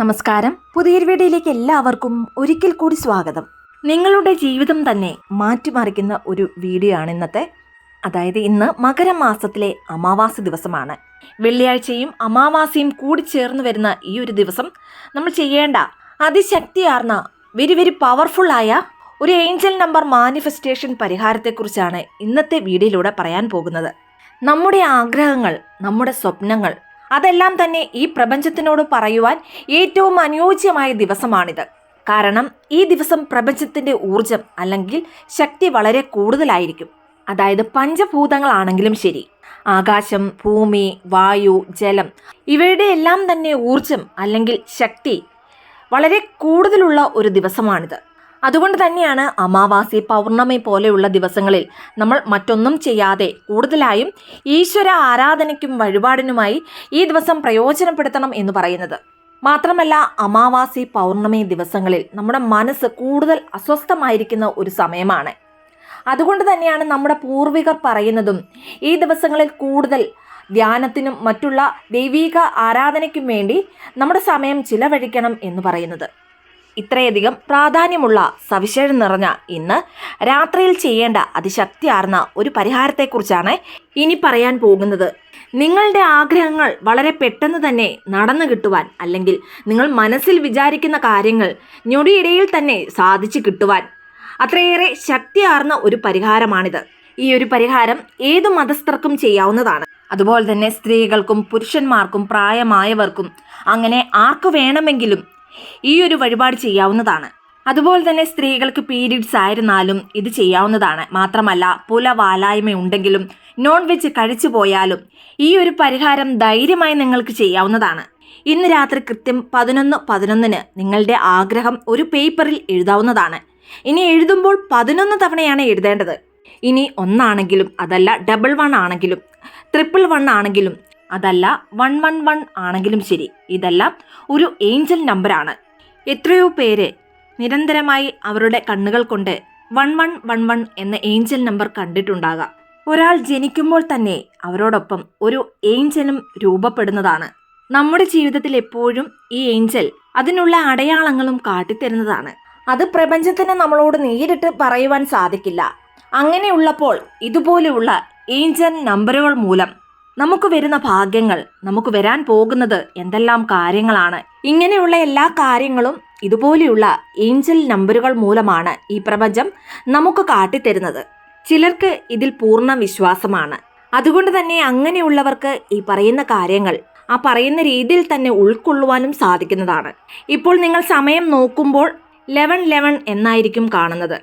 നമസ്കാരം. പുതിയൊരു വീഡിയോയിലേക്ക് എല്ലാവർക്കും ഒരിക്കൽ കൂടി സ്വാഗതം. നിങ്ങളുടെ ജീവിതം തന്നെ മാറ്റിമറിക്കുന്ന ഒരു വീഡിയോ ആണ് ഇന്നത്തെ. അതായത് ഇന്ന് മകരമാസത്തിലെ അമാവാസി ദിവസമാണ്. വെള്ളിയാഴ്ചയും അമാവാസിയും കൂടി ചേർന്ന് വരുന്ന ഈ ഒരു ദിവസം നമ്മൾ ചെയ്യേണ്ട അതിശക്തിയാർന്ന വെരി വെരി പവർഫുൾ ആയ ഒരു ഏഞ്ചൽ നമ്പർ മാനിഫെസ്റ്റേഷൻ പരിഹാരത്തെക്കുറിച്ചാണ് ഇന്നത്തെ വീഡിയോയിലൂടെ പറയാൻ പോകുന്നത്. നമ്മുടെ ആഗ്രഹങ്ങൾ നമ്മുടെ സ്വപ്നങ്ങൾ അതെല്ലാം തന്നെ ഈ പ്രപഞ്ചത്തിനോട് പറയുവാൻ ഏറ്റവും അനുയോജ്യമായ ദിവസമാണിത്. കാരണം ഈ ദിവസം പ്രപഞ്ചത്തിന്റെ ഊർജം അല്ലെങ്കിൽ ശക്തി വളരെ കൂടുതലായിരിക്കും. അതായത് പഞ്ചഭൂതങ്ങളാണെങ്കിലും ശരി. ആകാശം ഭൂമി വായു ജലം ഇവയുടെ എല്ലാം തന്നെ ഊർജം അല്ലെങ്കിൽ ശക്തി വളരെ കൂടുതലുള്ള ഒരു ദിവസമാണിത്. അതുകൊണ്ട് തന്നെയാണ് അമാവാസി പൗർണമി പോലെയുള്ള ദിവസങ്ങളിൽ നമ്മൾ മറ്റൊന്നും ചെയ്യാതെ കൂടുതലായും ഈശ്വര ആരാധനയ്ക്കും വഴിപാടിനുമായി ഈ ദിവസം പ്രയോജനപ്പെടുത്തണം എന്ന് പറയുന്നത്. മാത്രമല്ല അമാവാസി പൗർണമി ദിവസങ്ങളിൽ നമ്മുടെ മനസ്സ് കൂടുതൽ അസ്വസ്ഥമായിരിക്കുന്ന ഒരു സമയമാണ്. അതുകൊണ്ട് തന്നെയാണ് നമ്മുടെ പൂർവികർ പറയുന്നതും ഈ ദിവസങ്ങളിൽ കൂടുതൽ ധ്യാനത്തിനും മറ്റുള്ള ദൈവീക ആരാധനയ്ക്കും വേണ്ടി നമ്മുടെ സമയം ചിലവഴിക്കണം എന്ന് പറയുന്നത്. ഇത്രയധികം പ്രാധാന്യമുള്ള സവിശേഷം നിറഞ്ഞ ഇന്ന് രാത്രിയിൽ ചെയ്യേണ്ട അതിശക്തിയാർന്ന ഒരു പരിഹാരത്തെക്കുറിച്ചാണ് ഇനി പറയാൻ പോകുന്നത്. നിങ്ങളുടെ ആഗ്രഹങ്ങൾ വളരെ പെട്ടെന്ന് തന്നെ നടന്നു കിട്ടുവാൻ അല്ലെങ്കിൽ നിങ്ങൾ മനസ്സിൽ വിചാരിക്കുന്ന കാര്യങ്ങൾ ഞൊടിയിടയിൽ തന്നെ സാധിച്ചു കിട്ടുവാൻ അത്രയേറെ ശക്തിയാർന്ന ഒരു പരിഹാരമാണിത്. ഈ ഒരു പരിഹാരം ഏത് മതസ്ഥർക്കും ചെയ്യാവുന്നതാണ്. അതുപോലെ തന്നെ സ്ത്രീകൾക്കും പുരുഷന്മാർക്കും പ്രായമായവർക്കും അങ്ങനെ ആർക്ക് വേണമെങ്കിലും ഈ ഒരു വഴിപാട് ചെയ്യാവുന്നതാണ്. അതുപോലെ തന്നെ സ്ത്രീകൾക്ക് പീരീഡ്സ് ആയിരുന്നാലും ഇത് ചെയ്യാവുന്നതാണ്. മാത്രമല്ല പുല വാലായ്മ ഉണ്ടെങ്കിലും നോൺ വെജ് കഴിച്ചു പോയാലും ഈ ഒരു പരിഹാരം ധൈര്യമായി നിങ്ങൾക്ക് ചെയ്യാവുന്നതാണ്. ഇന്ന് രാത്രി കൃത്യം പതിനൊന്ന് പതിനൊന്നിന് നിങ്ങളുടെ ആഗ്രഹം ഒരു പേപ്പറിൽ എഴുതാവുന്നതാണ്. ഇനി എഴുതുമ്പോൾ പതിനൊന്ന് തവണയാണ് എഴുതേണ്ടത്. ഇനി ഒന്നാണെങ്കിലും അതല്ല ഡബിൾ വൺ ആണെങ്കിലും ട്രിപ്പിൾ വൺ ആണെങ്കിലും അതല്ല വൺ വൺ വൺ ആണെങ്കിലും ശരി. ഇതെല്ലാം ഒരു ഏഞ്ചൽ നമ്പറാണ് എത്രയോ പേര് നിരന്തരമായി അവരുടെ കണ്ണുകൾ കൊണ്ട് വൺ വൺ വൺ വൺ എന്ന ഏഞ്ചൽ നമ്പർ കണ്ടിട്ടുണ്ടാകാം. ഒരാൾ ജനിക്കുമ്പോൾ തന്നെ അവരോടൊപ്പം ഒരു ഏഞ്ചലും രൂപപ്പെടുന്നതാണ്. നമ്മുടെ ജീവിതത്തിൽ എപ്പോഴും ഈ ഏഞ്ചൽ അതിനുള്ള അടയാളങ്ങളും കാട്ടിത്തരുന്നതാണ്. അത് പ്രപഞ്ചത്തിന് നമ്മളോട് നേരിട്ട് പറയുവാൻ സാധിക്കില്ല. അങ്ങനെയുള്ളപ്പോൾ ഇതുപോലെയുള്ള ഏഞ്ചൽ നമ്പറുകൾ മൂലം നമുക്ക് വരുന്ന ഭാഗ്യങ്ങൾ നമുക്ക് വരാൻ പോകുന്നത് എന്തെല്ലാം കാര്യങ്ങളാണ്. ഇങ്ങനെയുള്ള എല്ലാ കാര്യങ്ങളും ഇതുപോലെയുള്ള ഏഞ്ചൽ നമ്പറുകൾ മൂലമാണ് ഈ പ്രപഞ്ചം നമുക്ക് കാട്ടിത്തരുന്നത്. ചിലർക്ക് ഇതിൽ പൂർണ വിശ്വാസമാണ്. അതുകൊണ്ട് തന്നെ അങ്ങനെയുള്ളവർക്ക് ഈ പറയുന്ന കാര്യങ്ങൾ ആ പറയുന്ന രീതിയിൽ തന്നെ ഉൾക്കൊള്ളുവാനും സാധിക്കുന്നതാണ്. ഇപ്പോൾ നിങ്ങൾ സമയം നോക്കുമ്പോൾ ലെവൻ ലെവൻ എന്നായിരിക്കും കാണുന്നത്.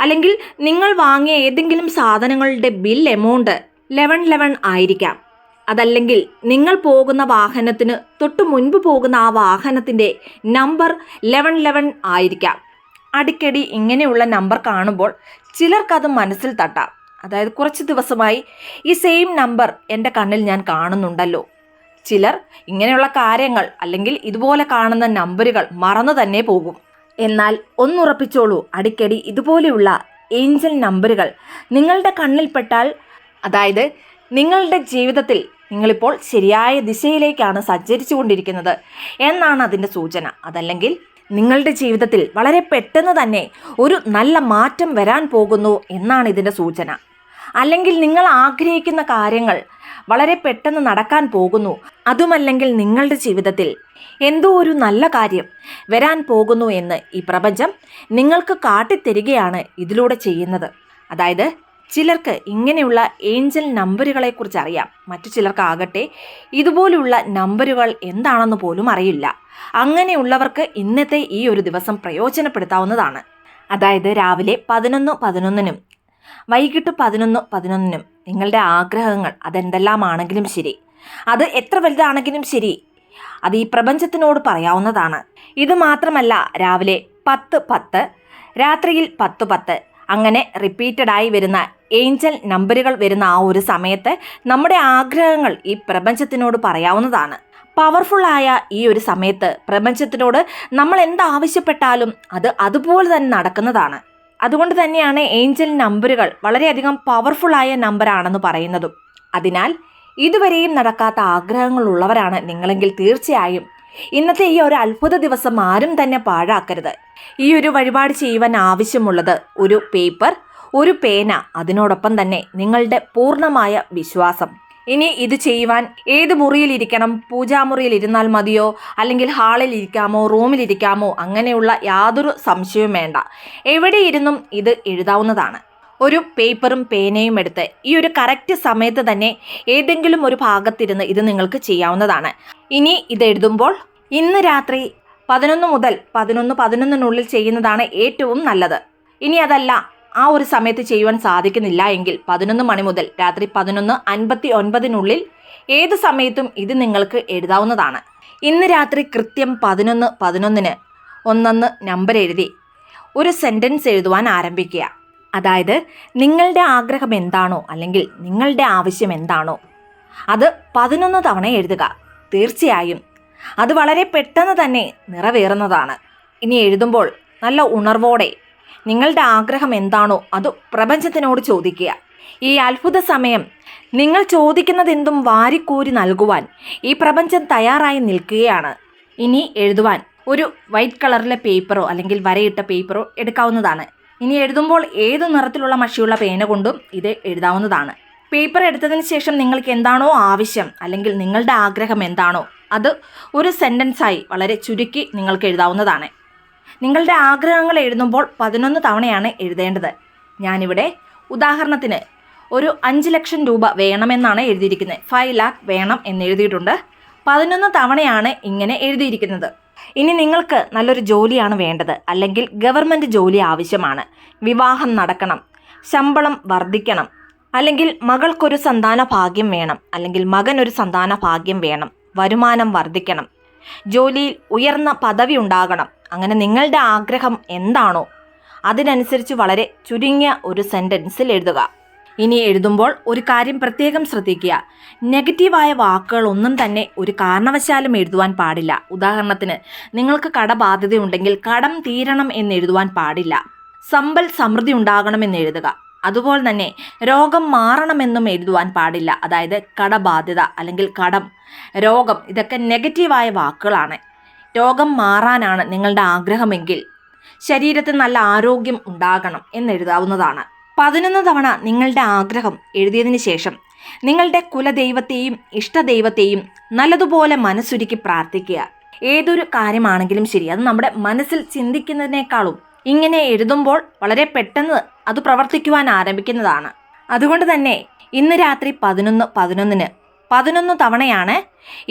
അല്ലെങ്കിൽ നിങ്ങൾ വാങ്ങിയ ഏതെങ്കിലും സാധനങ്ങളുടെ ബിൽ എമൗണ്ട് ലെവൻ ലെവൻ ആയിരിക്കാം. അതല്ലെങ്കിൽ നിങ്ങൾ പോകുന്ന വാഹനത്തിന് തൊട്ടു മുൻപ് പോകുന്ന ആ വാഹനത്തിന്റെ നമ്പർ ലെവൻ ലെവൻ ആയിരിക്കാം. അടിക്കടി ഇങ്ങനെയുള്ള നമ്പർ കാണുമ്പോൾ ചിലർക്കത് മനസ്സിൽ തട്ടാം. അതായത് കുറച്ച് ദിവസമായി ഈ സെയിം നമ്പർ എന്റെ കണ്ണിൽ ഞാൻ കാണുന്നുണ്ടല്ലോ. ചിലർ ഇങ്ങനെയുള്ള കാര്യങ്ങൾ അല്ലെങ്കിൽ ഇതുപോലെ കാണുന്ന നമ്പറുകൾ മറന്നു തന്നെ പോകും. എന്നാൽ ഒന്നുറപ്പിച്ചോളൂ അടിക്കടി ഇതുപോലെയുള്ള ഏഞ്ചൽ നമ്പറുകൾ നിങ്ങളുടെ കണ്ണിൽപ്പെട്ടാൽ അതായത് നിങ്ങളുടെ ജീവിതത്തിൽ നിങ്ങളിപ്പോൾ ശരിയായ ദിശയിലേക്കാണ് സഞ്ചരിച്ചു കൊണ്ടിരിക്കുന്നത് എന്നാണ് അതിന്റെ സൂചന. അതല്ലെങ്കിൽ നിങ്ങളുടെ ജീവിതത്തിൽ വളരെ പെട്ടെന്ന് തന്നെ ഒരു നല്ല മാറ്റം വരാൻ പോകുന്നു എന്നാണ് ഇതിന്റെ സൂചന. അല്ലെങ്കിൽ നിങ്ങൾ ആഗ്രഹിക്കുന്ന കാര്യങ്ങൾ വളരെ പെട്ടെന്ന് നടക്കാൻ പോകുന്നു. അതുമല്ലെങ്കിൽ നിങ്ങളുടെ ജീവിതത്തിൽ എന്തോ ഒരു നല്ല കാര്യം വരാൻ പോകുന്നു എന്ന് ഈ പ്രപഞ്ചം നിങ്ങൾക്ക് കാട്ടിത്തരികയാണ് ഇതിലൂടെ ചെയ്യുന്നത്. അതായത് ചിലർക്ക് ഇങ്ങനെയുള്ള ഏഞ്ചൽ നമ്പറുകളെ കുറിച്ച് അറിയാം. മറ്റു ചിലർക്കാകട്ടെ ഇതുപോലുള്ള നമ്പറുകൾ എന്താണെന്ന് പോലും അറിയില്ല. അങ്ങനെയുള്ളവർക്ക് ഇന്നത്തെ ഈ ഒരു ദിവസം പ്രയോജനപ്പെടുത്താവുന്നതാണ്. അതായത് രാവിലെ പതിനൊന്ന് പതിനൊന്നിനും വൈകിട്ട് പതിനൊന്ന് പതിനൊന്നിനും നിങ്ങളുടെ ആഗ്രഹങ്ങൾ അതെന്തെല്ലാമാണെങ്കിലും ശരി. അത് എത്ര വലുതാണെങ്കിലും ശരി. അത് ഈ പ്രപഞ്ചത്തിനോട് പറയാവുന്നതാണ്. ഇത് മാത്രമല്ല രാവിലെ പത്ത് പത്ത് രാത്രിയിൽ പത്ത് പത്ത് അങ്ങനെ റിപ്പീറ്റഡായി വരുന്ന ഏഞ്ചൽ നമ്പറുകൾ വരുന്ന ആ ഒരു സമയത്ത് നമ്മുടെ ആഗ്രഹങ്ങൾ ഈ പ്രപഞ്ചത്തിനോട് പറയാവുന്നതാണ്. പവർഫുള്ളായ ഈ ഒരു സമയത്ത് പ്രപഞ്ചത്തിനോട് നമ്മൾ എന്താവശ്യപ്പെട്ടാലും അത് അതുപോലെ തന്നെ നടക്കുന്നതാണ്. അതുകൊണ്ട് തന്നെയാണ് ഏഞ്ചൽ നമ്പറുകൾ വളരെയധികം പവർഫുള്ളായ നമ്പറാണെന്ന് പറയുന്നതും. അതിനാൽ ഇതുവരെയും നടക്കാത്ത ആഗ്രഹങ്ങളുള്ളവരാണ് നിങ്ങളെങ്കിൽ തീർച്ചയായും ഇന്നത്തെ ഈ ഒരു അത്ഭുത ദിവസം ആരും തന്നെ പാഴാക്കരുത്. ഈ ഒരു വഴിപാട് ചെയ്യുവാൻ ആവശ്യമുള്ളത് ഒരു പേപ്പർ ഒരു പേന അതിനോടൊപ്പം തന്നെ നിങ്ങളുടെ പൂർണമായ വിശ്വാസം. ഇനി ഇത് ചെയ്യുവാൻ ഏത് മുറിയിലിരിക്കണം പൂജാമുറിയിൽ ഇരുന്നാൽ മതിയോ? അല്ലെങ്കിൽ ഹാളിൽ ഇരിക്കാമോ? റൂമിൽ ഇരിക്കാമോ? അങ്ങനെയുള്ള യാതൊരു സംശയവും വേണ്ട. എവിടെ ഇരുന്നും ഇത് എഴുതാവുന്നതാണ്. ഒരു പേപ്പറും പേനയും എടുത്ത് ഈ ഒരു കറക്റ്റ് സമയത്ത് തന്നെ ഏതെങ്കിലും ഒരു ഭാഗത്തിരുന്ന് ഇത് നിങ്ങൾക്ക് ചെയ്യാവുന്നതാണ്. ഇനി ഇത് എഴുതുമ്പോൾ ഇന്ന് രാത്രി പതിനൊന്ന് മുതൽ പതിനൊന്ന് പതിനൊന്നിനുള്ളിൽ ചെയ്യുന്നതാണ് ഏറ്റവും നല്ലത്. ഇനി അതല്ല. ആ ഒരു സമയത്ത് ചെയ്യുവാൻ സാധിക്കുന്നില്ല എങ്കിൽ പതിനൊന്ന് മണി മുതൽ രാത്രി പതിനൊന്ന് അൻപത്തി ഒൻപതിനുള്ളിൽ ഏത് സമയത്തും ഇത് നിങ്ങൾക്ക് എഴുതാവുന്നതാണ്. ഇന്ന് രാത്രി കൃത്യം പതിനൊന്ന് പതിനൊന്നിന് ഒന്നൊന്ന് നമ്പർ എഴുതി ഒരു സെന്റൻസ് എഴുതുവാൻ ആരംഭിക്കുക. അതായത് നിങ്ങളുടെ ആഗ്രഹം എന്താണോ അല്ലെങ്കിൽ നിങ്ങളുടെ ആവശ്യം എന്താണോ അത് പതിനൊന്ന് തവണ എഴുതുക. തീർച്ചയായും അത് വളരെ പെട്ടെന്ന് തന്നെ നിറവേറുന്നതാണ്. ഇനി എഴുതുമ്പോൾ നല്ല ഉണർവോടെ നിങ്ങളുടെ ആഗ്രഹം എന്താണോ അത് പ്രപഞ്ചത്തിനോട് ചോദിക്കുക. ഈ അത്ഭുത സമയം നിങ്ങൾ ചോദിക്കുന്നതെന്തും വാരിക്കോരി നൽകുവാൻ ഈ പ്രപഞ്ചം തയ്യാറായി നിൽക്കുകയാണ്. ഇനി എഴുതുവാൻ ഒരു വൈറ്റ് കളറിലെ പേപ്പറോ അല്ലെങ്കിൽ വരയിട്ട പേപ്പറോ എടുക്കാവുന്നതാണ്. ഇനി എഴുതുമ്പോൾ ഏത് നിറത്തിലുള്ള മഷിയുള്ള പേന കൊണ്ടും ഇത് എഴുതാവുന്നതാണ്. പേപ്പർ എടുത്തതിന് ശേഷം നിങ്ങൾക്ക് എന്താണോ ആവശ്യം അല്ലെങ്കിൽ നിങ്ങളുടെ ആഗ്രഹം എന്താണോ അത് ഒരു സെന്റൻസായി വളരെ ചുരുക്കി നിങ്ങൾക്ക് എഴുതാവുന്നതാണ്. നിങ്ങളുടെ ആഗ്രഹങ്ങൾ എഴുതുമ്പോൾ പതിനൊന്ന് തവണയാണ് എഴുതേണ്ടത്. ഞാനിവിടെ ഉദാഹരണത്തിന് ഒരു അഞ്ച് ലക്ഷം രൂപ വേണമെന്നാണ് എഴുതിയിരിക്കുന്നത്. ഫൈവ് ലാക്ക് വേണം എന്ന് എഴുതിയിട്ടുണ്ട്. പതിനൊന്ന് തവണയാണ് ഇങ്ങനെ എഴുതിയിരിക്കുന്നത്. ഇനി നിങ്ങൾക്ക് നല്ലൊരു ജോലിയാണ് വേണ്ടത്. അല്ലെങ്കിൽ ഗവൺമെന്റ് ജോലി ആവശ്യമാണ്. വിവാഹം നടക്കണം. ശമ്പളം വർദ്ധിക്കണം. അല്ലെങ്കിൽ മകൾക്കൊരു സന്താന ഭാഗ്യം വേണം. അല്ലെങ്കിൽ മകനൊരു സന്താന ഭാഗ്യം വേണം. വരുമാനം വർദ്ധിക്കണം. ജോലിയിൽ ഉയർന്ന പദവി ഉണ്ടാകണം. അങ്ങനെ നിങ്ങളുടെ ആഗ്രഹം എന്താണോ അതിനനുസരിച്ച് വളരെ ചുരുങ്ങിയ ഒരു സെന്റൻസിൽ എഴുതുക. ഇനി എഴുതുമ്പോൾ ഒരു കാര്യം പ്രത്യേകം ശ്രദ്ധിക്കുക. നെഗറ്റീവായ വാക്കുകൾ ഒന്നും തന്നെ ഒരു കാരണവശാലും എഴുതുവാൻ പാടില്ല. ഉദാഹരണത്തിന് നിങ്ങൾക്ക് കടബാധ്യതയുണ്ടെങ്കിൽ കടം തീരണം എന്ന് എഴുതുവാൻ പാടില്ല. സമ്പൽ സമൃദ്ധി ഉണ്ടാകണമെന്ന് എഴുതുക. അതുപോലെ തന്നെ രോഗം മാറണമെന്നും എഴുതുവാൻ പാടില്ല. അതായത് കടബാധ്യത അല്ലെങ്കിൽ കടം രോഗം ഇതൊക്കെ നെഗറ്റീവായ വാക്കുകളാണ്. രോഗം മാറാനാണ് നിങ്ങളുടെ ആഗ്രഹമെങ്കിൽ ശരീരത്തിൽ നല്ല ആരോഗ്യം ഉണ്ടാകണം എന്നെഴുതാവുന്നതാണ് പതിനൊന്ന് തവണ നിങ്ങളുടെ ആഗ്രഹം എഴുതിയതിന് ശേഷം നിങ്ങളുടെ കുലദൈവത്തെയും ഇഷ്ടദൈവത്തെയും നല്ലതുപോലെ മനസ്സുരുക്കി പ്രാർത്ഥിക്കുക. ഏതൊരു കാര്യമാണെങ്കിലും ശരി അത് നമ്മുടെ മനസ്സിൽ ചിന്തിക്കുന്നതിനേക്കാളും ഇങ്ങനെ എഴുതുമ്പോൾ വളരെ പെട്ടെന്ന് അത് പ്രവർത്തിക്കുവാൻ ആരംഭിക്കുന്നതാണ്. അതുകൊണ്ട് തന്നെ ഇന്ന് രാത്രി പതിനൊന്ന് പതിനൊന്നിന് പതിനൊന്ന് തവണയാണ്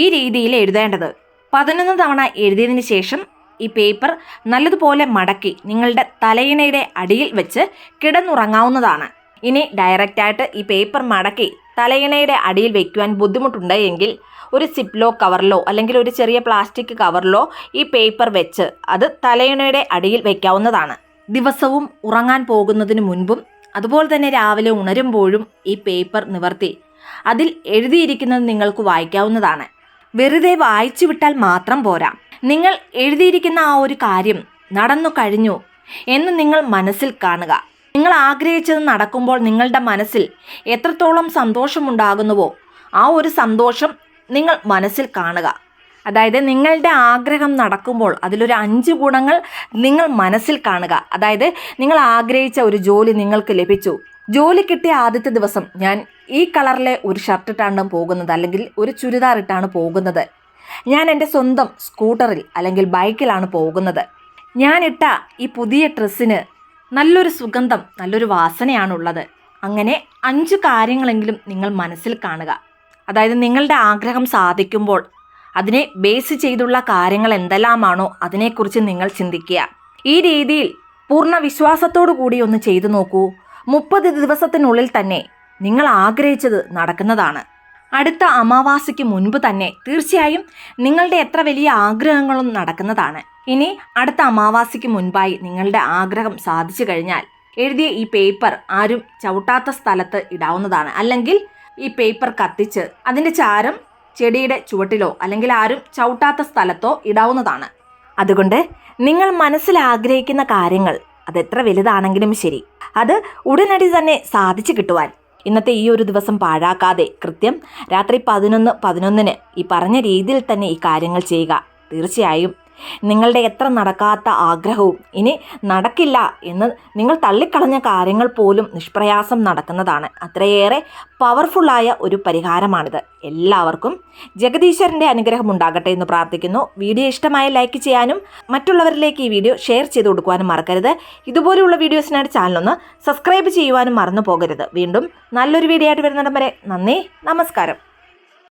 ഈ രീതിയിൽ എഴുതേണ്ടത്. പതിനൊന്ന് തവണ എഴുതിയതിന് ശേഷം ഈ പേപ്പർ നല്ലതുപോലെ മടക്കി നിങ്ങളുടെ തലയിണയുടെ അടിയിൽ വെച്ച് കിടന്നുറങ്ങാവുന്നതാണ്. ഇനി ഡയറക്റ്റായിട്ട് ഈ പേപ്പർ മടക്കി തലയിണയുടെ അടിയിൽ വയ്ക്കുവാൻ ബുദ്ധിമുട്ടുണ്ട് എങ്കിൽ ഒരു സിപ്ലോ കവറിലോ അല്ലെങ്കിൽ ഒരു ചെറിയ പ്ലാസ്റ്റിക് കവറിലോ ഈ പേപ്പർ വെച്ച് അത് തലയിണയുടെ അടിയിൽ വയ്ക്കാവുന്നതാണ് ദിവസവും ഉറങ്ങാൻ പോകുന്നതിന് മുൻപും അതുപോലെ തന്നെ രാവിലെ ഉണരുമ്പോഴും ഈ പേപ്പർ നിവർത്തി. അതിൽ എഴുതിയിരിക്കുന്നത് നിങ്ങൾക്ക് വായിക്കാവുന്നതാണ്. വെറുതെ വായിച്ചു വിട്ടാൽ മാത്രം പോരാ. നിങ്ങൾ എഴുതിയിരിക്കുന്ന ആ ഒരു കാര്യം നടന്നു കഴിഞ്ഞു എന്ന് നിങ്ങൾ മനസ്സിൽ കാണുക. നിങ്ങൾ ആഗ്രഹിച്ചത് നടക്കുമ്പോൾ നിങ്ങളുടെ മനസ്സിൽ എത്രത്തോളം സന്തോഷമുണ്ടാകുന്നുവോ ആ ഒരു സന്തോഷം നിങ്ങൾ മനസ്സിൽ കാണുക. അതായത് നിങ്ങളുടെ ആഗ്രഹം നടക്കുമ്പോൾ അതിലൊരു അഞ്ച് ഗുണങ്ങൾ നിങ്ങൾ മനസ്സിൽ കാണുക. അതായത് നിങ്ങൾ ആഗ്രഹിച്ച ഒരു ജോലി നിങ്ങൾക്ക് ലഭിച്ചു. ജോലി കിട്ടിയ ആദ്യത്തെ ദിവസം ഞാൻ ഈ കളറിലെ ഒരു ഷർട്ട് ഇട്ടാണ് പോകുന്നത് അല്ലെങ്കിൽ ഒരു ചുരിദാർ ഇട്ടാണ് പോകുന്നത്. ഞാൻ എന്റെ സ്വന്തം സ്കൂട്ടറിൽ അല്ലെങ്കിൽ ബൈക്കിലാണ് പോകുന്നത്. ഞാനിട്ട ഈ പുതിയ ഡ്രസ്സിന് നല്ലൊരു സുഗന്ധം നല്ലൊരു വാസനയാണുള്ളത്. അങ്ങനെ അഞ്ച് കാര്യങ്ങളെങ്കിലും നിങ്ങൾ മനസ്സിൽ കാണുക. അതായത് നിങ്ങളുടെ ആഗ്രഹം സാധിക്കുമ്പോൾ അതിനെ ബേസ് ചെയ്തുള്ള കാര്യങ്ങൾ എന്തെല്ലാമാണോ അതിനെക്കുറിച്ച് നിങ്ങൾ ചിന്തിക്കുക. ഈ രീതിയിൽ പൂർണ വിശ്വാസത്തോടു കൂടി ഒന്ന് ചെയ്തു നോക്കൂ. മുപ്പത് ദിവസത്തിനുള്ളിൽ തന്നെ നിങ്ങൾ ആഗ്രഹിച്ചത് നടക്കുന്നതാണ്. അടുത്ത അമാവാസിക്ക് മുൻപ് തന്നെ തീർച്ചയായും നിങ്ങളുടെ എത്ര വലിയ ആഗ്രഹങ്ങളും നടക്കുന്നതാണ്. ഇനി അടുത്ത അമാവാസിക്ക് മുൻപായി നിങ്ങളുടെ ആഗ്രഹം സാധിച്ചു കഴിഞ്ഞാൽ എഴുതിയ ഈ പേപ്പർ ആരും ചവിട്ടാത്ത സ്ഥലത്ത് ഇടാവുന്നതാണ്. അല്ലെങ്കിൽ ഈ പേപ്പർ കത്തിച്ച് അതിന്റെ ചാരം ചെടിയുടെ ചുവട്ടിലോ അല്ലെങ്കിൽ ആരും ചവിട്ടാത്ത സ്ഥലത്തോ ഇടാവുന്നതാണ്. അതുകൊണ്ട് നിങ്ങൾ മനസ്സിൽ ആഗ്രഹിക്കുന്ന കാര്യങ്ങൾ അതെത്ര വലുതാണെങ്കിലും ശരി. അത് ഉടനടി തന്നെ സാധിച്ചു കിട്ടുവാൻ. ഇന്നത്തെ ഈ ഒരു ദിവസം പാഴാക്കാതെ കൃത്യം രാത്രി പതിനൊന്ന് പതിനൊന്നിന് ഈ പറഞ്ഞ രീതിയിൽ തന്നെ ഈ കാര്യങ്ങൾ ചെയ്യുക. തീർച്ചയായും നിങ്ങളുടെ എത്ര നടക്കാത്ത ആഗ്രഹവും ഇനി നടക്കില്ല എന്ന് നിങ്ങൾ തള്ളിക്കളഞ്ഞ കാര്യങ്ങൾ പോലും നിഷ്പ്രയാസം നടക്കുന്നതാണ്. അത്രയേറെ പവർഫുള്ളായ ഒരു പരിഹാരമാണിത്. എല്ലാവർക്കും ജഗദീശ്വരന്റെ അനുഗ്രഹം ഉണ്ടാകട്ടെ എന്ന് പ്രാർത്ഥിക്കുന്നു. വീഡിയോ ഇഷ്ടമായ ലൈക്ക് ചെയ്യാനും മറ്റുള്ളവരിലേക്ക് ഈ വീഡിയോ ഷെയർ ചെയ്ത് കൊടുക്കുവാനും മറക്കരുത്. ഇതുപോലെയുള്ള വീഡിയോസിനായിട്ട് ചാനലൊന്ന് സബ്സ്ക്രൈബ് ചെയ്യുവാനും മറന്നു പോകരുത് വീണ്ടും നല്ലൊരു വീഡിയോ ആയിട്ട് വരുന്നിടം വരെ നന്ദി നമസ്കാരം.